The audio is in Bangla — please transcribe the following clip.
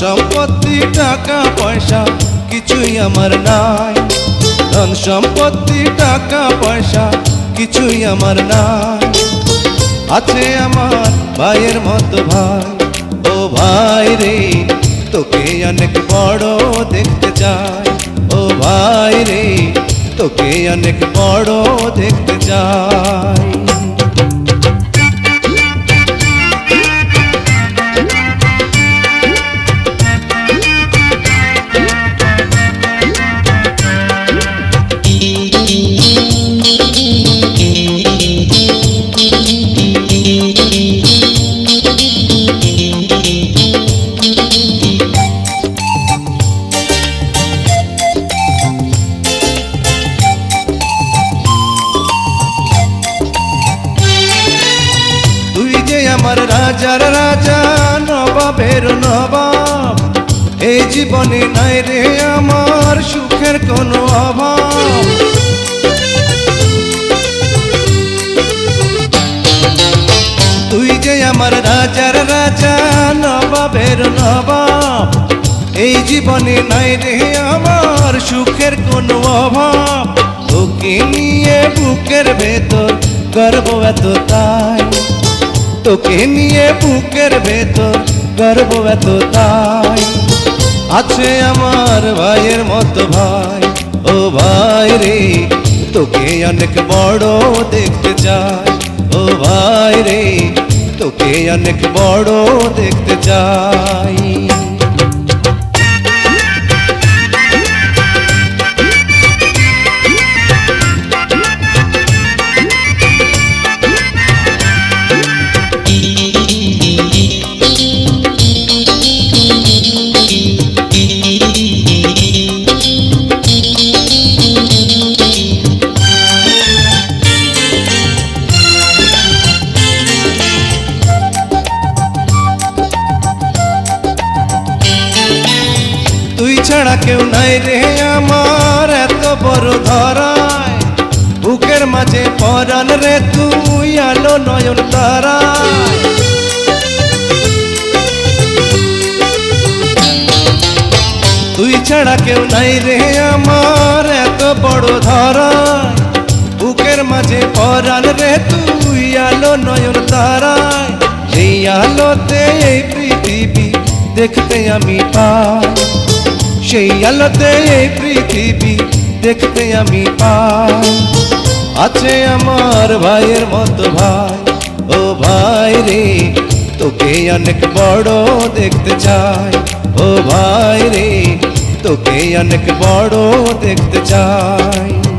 সম্পত্তি, টাকা, পয়সা, কিছুই আমার নাই। ধন সম্পত্তি, টাকা, পয়সা, কিছুই আমার নাই। আছে আমার ভাইয়ের মতো ভাই। ও ভাই রে, তোকে অনেক বড় দেখতে চাই। ও ভাই রে, তোকে অনেক বড় দেখতে চাই। আমার রাজার রাজা, নবাবের নবাব। এই জীবনে নাই রে আমার সুখের কোনো অভাব। তুই যে আমার রাজার রাজা, নবাবের নবাব। এই জীবনে নাই রে আমার সুখের কোনো অভাব। তোকে নিয়ে বুকের ভেতর গর্ব এত তাই তোকে নিয়ে বুকের ভেতর গর্ব এত তাই। আছে আমার ভাইয়ের মতো ভাই, ও ভাই রে, তোকে অনেক বড় দেখতে চাই। ও ভাই রে, তোকে অনেক বড় দেখতে চাই। ছাড়া কেউ নাই রে আমার, এত বড় ধরায়। বুকের মাঝে পরান রে, তুই আলো নয়ন তারায়। তুই ছাড়া কেউ নাই রে আমার, এত বড় ধরায়। বুকের মাঝে পরান রে, তুই আলো নয়ন তারায়। সেই আলোতে এই পৃথিবী দেখতে আমি পাই। সেই আলোতে এই পৃথিবী দেখতে আমি পাই। আছে আমার ভাইয়ের মতো ভাই। ও ভাই রে, তোকে অনেক বড় দেখতে চাই। ও ভাই রে, তোকে অনেক বড় দেখতে চাই।